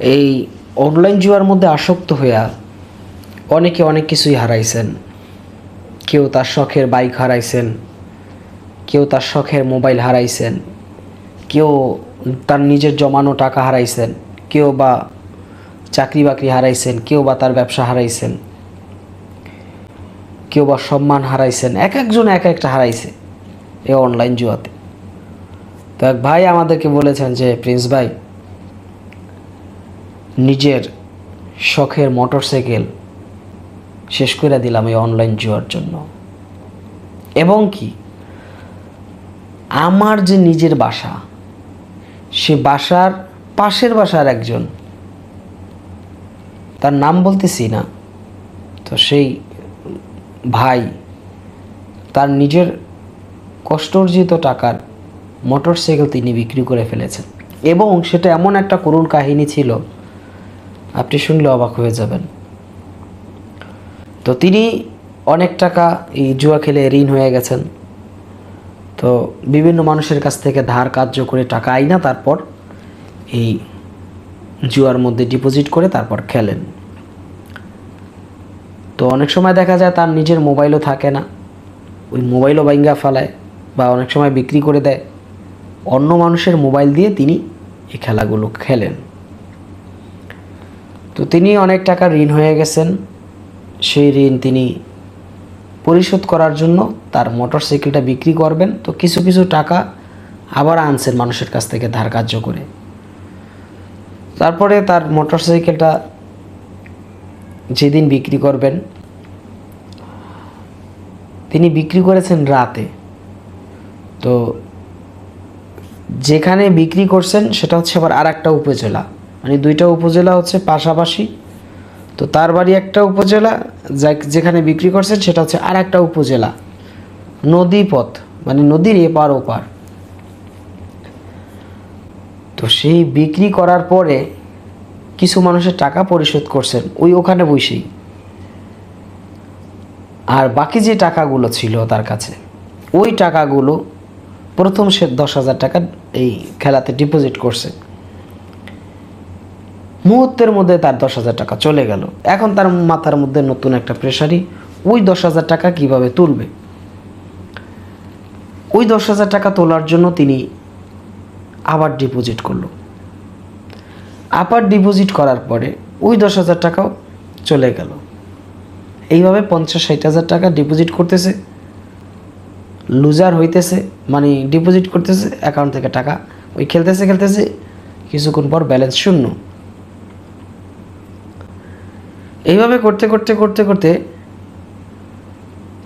এই অনলাইন জুয়ার মধ্যে আসক্ত হইয়া অনেকে অনেক কিছুই হারাইছেন। কেউ তার শখের বাইক হারাইছেন, কেউ তার শখের মোবাইল হারাইছেন, কেউ তার নিজের জমানো টাকা হারাইছেন, কেউ বা চাকরি বাকরি হারাইছেন, কেউ বা তার ব্যবসা হারাইছেন, কেউ বা সম্মান হারাইছেন, এক একজন এক একটা হারাইছে এই অনলাইন জুয়াতে। তো এক ভাই আমাদেরকে বলেছেন যে, প্রিন্স ভাই নিজের শখের মোটরসাইকেল শেষ করে দিলাম এই অনলাইন জুয়ার জন্য। এবং কি, আমার যে নিজের বাসা, সে বাসার পাশের বাসার একজন, তার নাম বলতেছি না, তো সেই ভাই, তার নিজের কষ্ট অর্জিত টাকার মোটরসাইকেল তিনি বিক্রি করে ফেলেছেন। এবং সেটা এমন একটা করুণ কাহিনী ছিল আপনি শুনলে অবাক হয়ে যাবেন। তো তিনি অনেক টাকা এই জুয়া খেলে ঋণ হয়ে গেছেন। তো বিভিন্ন মানুষের কাছ থেকে ধার কার্য করে টাকা আই না তারপর এই জুয়ার মধ্যে ডিপোজিট করে তারপর খেলেন। তো অনেক সময় দেখা যায় তার নিজের মোবাইলও থাকে না। ওই মোবাইলও বাইঙ্গা ফেলায় বা অনেক সময় বিক্রি করে দেয়। অন্য মানুষের মোবাইল দিয়ে তিনি এই খেলাগুলো খেলেন। তো তিনি অনেক টাকা ঋণ হয়ে গেছেন। সেই ঋণ তিনি পরিশোধ করার জন্য তার মোটর সাইকেলটা বিক্রি করবেন। তো কিছু কিছু টাকা আবার আনছেন মানুষের কাছ থেকে ধার কার্য করে। তারপরে তার মোটর সাইকেলটা যেদিন বিক্রি করবেন, তিনি বিক্রি করেছেন রাতে। তো যেখানে বিক্রি করছেন সেটা হচ্ছে আবার আর একটা উপজেলা। মানে দুইটা উপজেলা হচ্ছে পাশাপাশি। তো তার বাড়ি একটা উপজেলা যেখানে বিক্রি করছেন সেটা হচ্ছে আর একটা উপজেলা। নদী পথ মানে নদীর এপার ওপার। তো সেই বিক্রি করার পরে কিছু মানুষের টাকা পরিশোধ করছেন ওই ওখানে বসেই। আর বাকি যে টাকাগুলো ছিল তার কাছে, ওই টাকাগুলো প্রথম সে দশ হাজার টাকা এই খেলাতে ডিপোজিট করছে। মুহূর্তের মধ্যে তার দশ হাজার টাকা চলে গেল। এখন তার মাথার মধ্যে নতুন একটা প্রেশারই ওই দশ হাজার টাকা কীভাবে তুলবে? ওই দশ হাজার টাকা তোলার জন্য তিনি আবার ডিপোজিট করল। আবার ডিপোজিট করার পরে ওই দশ হাজার টাকাও চলে গেল। এইভাবে পঞ্চাশ, ষাট হাজার টাকা ডিপোজিট করতেছে। লুজার হইতেছে মানে ডিপোজিট করতেছে অ্যাকাউন্ট থেকে টাকা ওই খেলতেছে খেলতেছে, কিছুক্ষণ পর ব্যালেন্স শূন্য। এইভাবে করতে করতে করতে করতে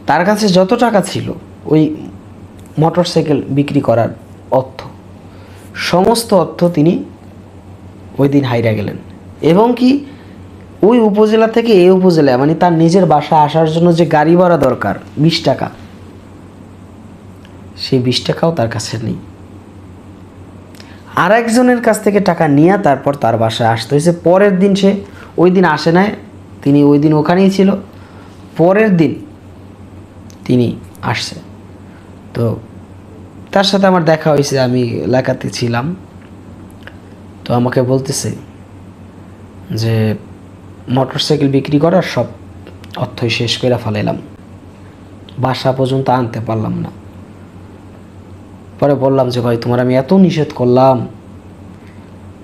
তার কাছে যত টাকা ছিল, ওই মোটরসাইকেল বিক্রি করার অর্থ, সমস্ত অর্থ তিনি ওই দিন হাইরা গেলেন। এবং কি ওই উপজেলা থেকে এই উপজেলায় মানে তার নিজের বাসা আসার জন্য যে গাড়ি ভাড়া দরকার, বিশ টাকা, সেই বিশ টাকাও তার কাছে নেই। আর একজনের কাছ থেকে টাকা নিয়ে তারপর তার বাসায় আসতে হয়েছে। পরের দিন সে ওই দিন আসে নাই তিনি ওই দিন ওখানেই ছিল। পরের দিন তিনি আসছে। তো তার সাথে আমার দেখা হয়েছে, আমি এলাকাতে ছিলাম। তো আমাকে বলতেছে যে, মোটরসাইকেল বিক্রি করার সব অর্থই শেষ করে ফেলাইলাম। বাসা পর্যন্ত আনতে পারলাম না। পরে বললাম যে, ভাই, তোমার আমি এত নিষেধ করলাম।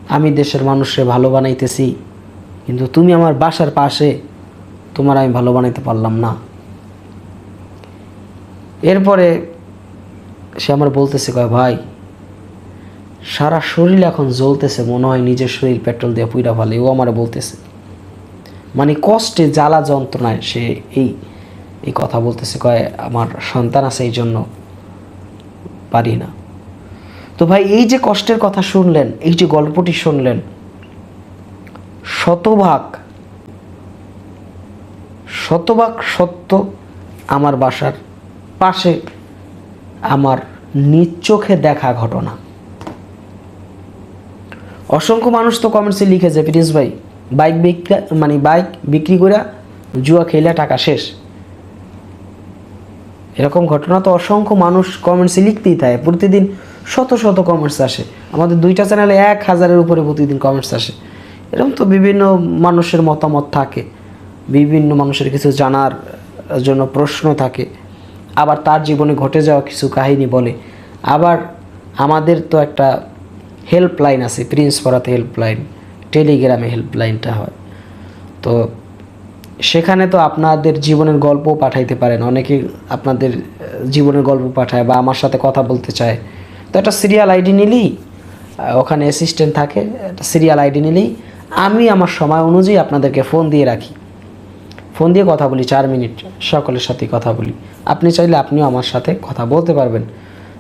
আমি দেশের মানুষকে ভালো বানাইতেছি। কিন্তু তুমি আমার বাসার পাশে, তোমার আমি ভালো বানাইতে পারলাম না। এরপরে সে আমার বলতেছে, কয়, ভাই, সারা শরীর এখন জ্বলতেছে, মনে হয় নিজের শরীর পেট্রোল দিয়ে পুইরা ফেলে। ও আমার বলতেছে। মানে কষ্টে, জ্বালা যন্ত্রণায় সে এই এই কথা বলতেছে, কয়, আমার সন্তান আছে, এই জন্য পারি না। তো ভাই, এই যে কষ্টের কথা শুনলেন, এই যে গল্পটি শুনলেন শতভাগ শতভাগ সত্য আমার বাসার পাশে আমার নিজ চোখে দেখা ঘটনা। অসংখ্য মানুষ তো কমেন্টসে লিখেছে প্রিন্স ভাই বাইক বিক্রি মানে বাইক বিক্রি করে জুয়া খেলে টাকা শেষ। এরকম ঘটনা তো অসংখ্য মানুষ কমেন্টসে লিখতেই থাকে, প্রতিদিন শত শত কমেন্টস আসে। আমাদের দুইটা চ্যানেলে এক হাজারের উপরে প্রতিদিন কমেন্টস আসে। এরকম তো বিভিন্ন মানুষের মতামত থাকে, বিভিন্ন মানুষের কিছু জানার জন্য প্রশ্ন থাকে। আবার তার জীবনে ঘটে যাওয়া কিছু কাহিনী বলে। আবার আমাদের তো একটা হেল্পলাইন আছে প্রিন্স পড়াতে হেল্পলাইন টেলিগ্রামে হেল্পলাইনটা হয়। তো সেখানে তো আপনাদের জীবনের গল্প পাঠাইতে পারেন। অনেকে আপনাদের জীবনের গল্প পাঠায় বা আমার সাথে কথা বলতে চায়। তো একটা সিরিয়াল আইডি নিলেই ওখানে অ্যাসিস্ট্যান্ট থাকে, একটা সিরিয়াল আইডি নিলেই আমি আমার সময় অনুযায়ী আপনাদেরকে ফোন দিয়ে রাখি। ফোন দিয়ে কথা বলি চার মিনিট, সকলের সাথে কথা বলি। আপনি চাইলে আপনিও আমার সাথে কথা বলতে পারবেন।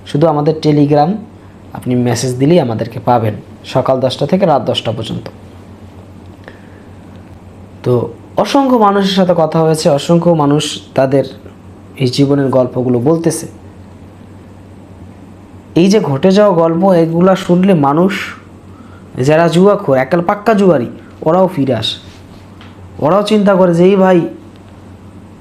শুধু আমাদের টেলিগ্রাম, আপনি মেসেজ দিলেই আমাদেরকে পাবেন, সকাল দশটা থেকে রাত দশটা পর্যন্ত। তো অসংখ্য মানুষের সাথে কথা হয়েছে, অসংখ্য মানুষ তাদের এই জীবনের গল্পগুলো বলতেছে। এই যে ঘটে যাওয়া গল্প, এগুলা শুনলে মানুষ যারা জুয়াখোর একাল পাক্কা জুয়ারি, ওরাও ফিরে আসে। ওরাও চিন্তা করে যে, এই ভাই,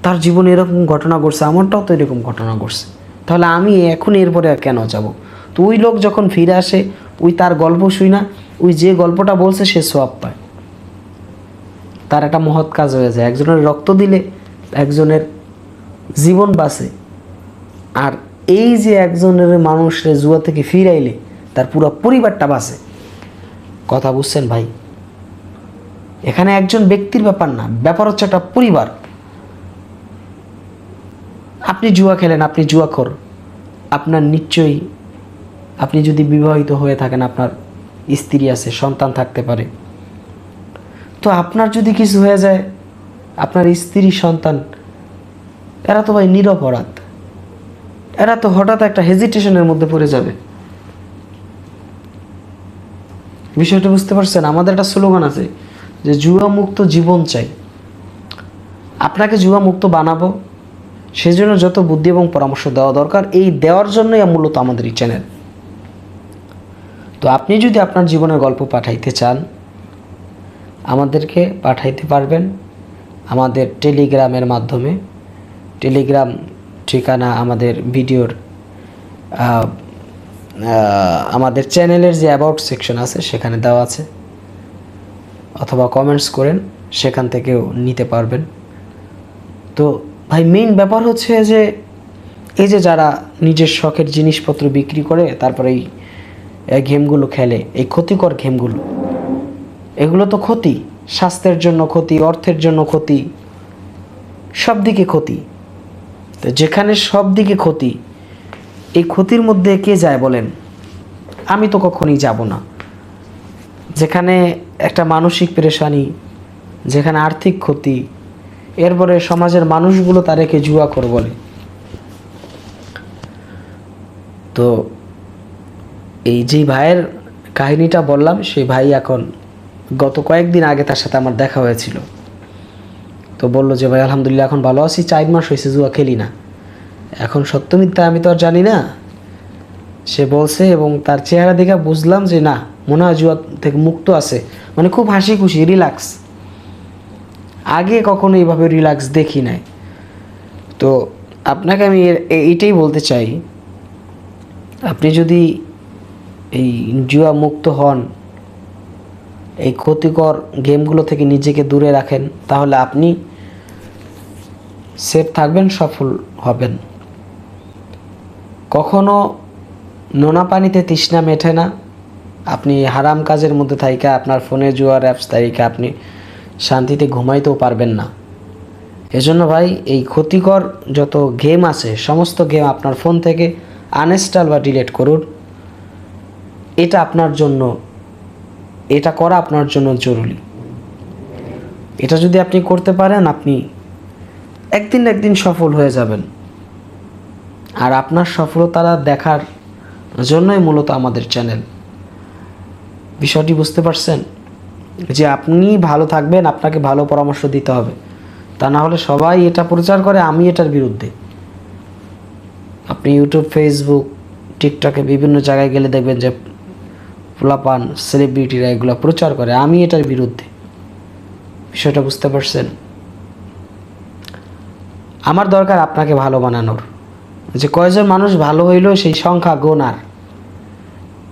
তার জীবনে এরকম ঘটনা ঘটছে আমারটাও তো এরকম ঘটনা ঘটছে। তাহলে আমি এখন এরপরে আর কেন যাব? তো ওই লোক যখন ফিরে আসে, ওই তার গল্প শুই না, ওই যে গল্পটা বলছে সে সোয়াব পায়। তার একটা মহৎ কাজ হয়ে যায়, একজনের রক্ত দিলে একজনের জীবন বাঁচে। আর এই যে একজনের মানুষের জুয়া থেকে ফিরাইলে, তার পুরো পরিবারটা বাঁচে। কথা বুঝছেন ভাই? এখানে একজন ব্যক্তির ব্যাপার না, ব্যাপার হচ্ছে একটা পরিবার। আপনি জুয়া খেলেন, আপনি জুয়া জুয়াখোর আপনার নিশ্চয়ই, আপনি যদি বিবাহিত হয়ে থাকেন, আপনার স্ত্রী আছে, সন্তান থাকতে পারে। তো আপনার যদি কিছু হয়ে যায়, আপনার স্ত্রী, সন্তান, এরা তো ভাই নিরপরাধ। এরা তো হঠাৎ একটা হেজিটেশনের মধ্যে পড়ে যাবে। বিষয়টা বুঝতে পারছেন? আমাদের একটা স্লোগান আছে যে জুয়া মুক্ত জীবন চাই। আপনাকে জুয়া মুক্ত বানাবো, সেজন্য যত বুদ্ধি এবং পরামর্শ দেওয়া দরকার, এই দেওয়ার জন্যই মূলত আমাদের এই চ্যানেল তো আপনি যদি আপনার জীবনের গল্প পাঠাইতে চান, আমাদেরকে পাঠাইতে পারবেন আমাদের টেলিগ্রামের মাধ্যমে। টেলিগ্রাম ঠিকানা আমাদের ভিডিওর আমাদের চ্যানেলের যে অ্যাবাউট সেকশন আছে, সেখানে দেওয়া আছে। অথবা কমেন্টস করেন, সেখান থেকেও নিতে পারবেন। তো ভাই মেইন ব্যাপার হচ্ছে যে, এই যে যারা নিজের শখের জিনিসপত্র বিক্রি করে, তারপরে এই গেমগুলো খেলে, এই ক্ষতিকর গেমগুলো, এগুলো তো ক্ষতি। স্বাস্থ্যের জন্য ক্ষতি, অর্থের জন্য ক্ষতি সব দিকে ক্ষতি। তো যেখানে সব দিকে ক্ষতি এই ক্ষতির মধ্যে কে যায় বলেন? আমি তো কখনই যাব না। যেখানে একটা মানসিক পেরেশানি, যেখানে আর্থিক ক্ষতি, এরপরে সমাজের মানুষগুলো তাদেরকে কর বলে। তো এই যেই ভাইয়ের কাহিনীটা বললাম, সেই ভাই এখন গত কয়েকদিন আগে তার সাথে আমার দেখা হয়েছিল। তো বলল যে, ভাই, আলহামদুলিল্লাহ, এখন ভালো আছি, চার মাস হয়েছে, জুয়া খেলি না। এখন সত্য মিথ্যা আমি তো আর জানি না। সে বলছে এবং তার চেহারা দেখে বুঝলাম যে না, মনে হয় জুয়া থেকে মুক্ত আছে। মানে খুব হাসি খুশি রিল্যাক্স আগে কখনো এইভাবে রিল্যাক্স দেখি নাই। তো আপনাকে আমি এইটাই বলতে চাই। আপনি যদি এই জুয়া মুক্ত হন, এই ক্ষতিকর গেমগুলো থেকে নিজেকে দূরে রাখেন, তাহলে আপনি সেফ থাকবেন, সফল হবেন। কখনো নোনা পানিতে তৃষ্ণা মেটে না? আপনি হারাম কাজের মধ্যে থাইকা, আপনার ফোনে জুয়ার অ্যাপস তারিখে আপনি শান্তিতে ঘুমাইতেও পারবেন না। এজন্য ভাই, এই ক্ষতিকর যত গেম আছে, সমস্ত গেম আপনার ফোন থেকে আনইনস্টল বা ডিলেট করুন। এটা আপনার জন্য, এটা করা আপনার জন্য জরুরি। এটা যদি আপনি করতে পারেন, আপনি একদিন একদিন সফল হয়ে যাবেন। আর আপনার সফলতারা দেখার জন্যই মূলত আমাদের চ্যানেল। বিষয়টি বুঝতে পারছেন? যে আপনি ভালো থাকবেন, আপনাকে ভালো পরামর্শ দিতে হবে। তা না হলে সবাই এটা প্রচার করে, আমি এটার বিরুদ্ধে। আপনি ইউটিউব ফেসবুক টিকটকে বিভিন্ন জায়গায় গেলে দেখবেন যে পোলাপান সেলিব্রিটিরা এগুলো প্রচার করে, আমি এটার বিরুদ্ধে। বিষয়টা বুঝতে পারছেন? আমার দরকার আপনাকে ভালো বানানোর। যে কয়জন মানুষ ভালো হইল সেই সংখ্যা গোনার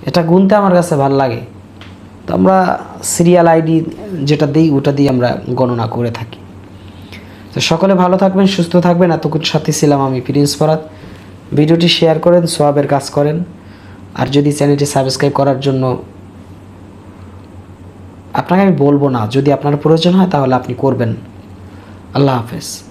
এটা গুনতে আমার কাছে ভালো লাগে। তো আমরা সিরিয়াল আইডি যেটা দিই, ওটা দিয়ে আমরা গণনা করে থাকি। তো সকলে ভালো থাকবেন, সুস্থ থাকবেন। এতক্ষণ সাথে ছিলাম আমি প্রিন্স ফরাত ভিডিওটি শেয়ার করেন, সোয়াবের কাজ করেন। আর যদি চ্যানেলটি সাবস্ক্রাইব করার জন্য আপনাকে আমি বলব না, যদি আপনার প্রয়োজন হয় তাহলে আপনি করবেন। আল্লাহ হাফেজ।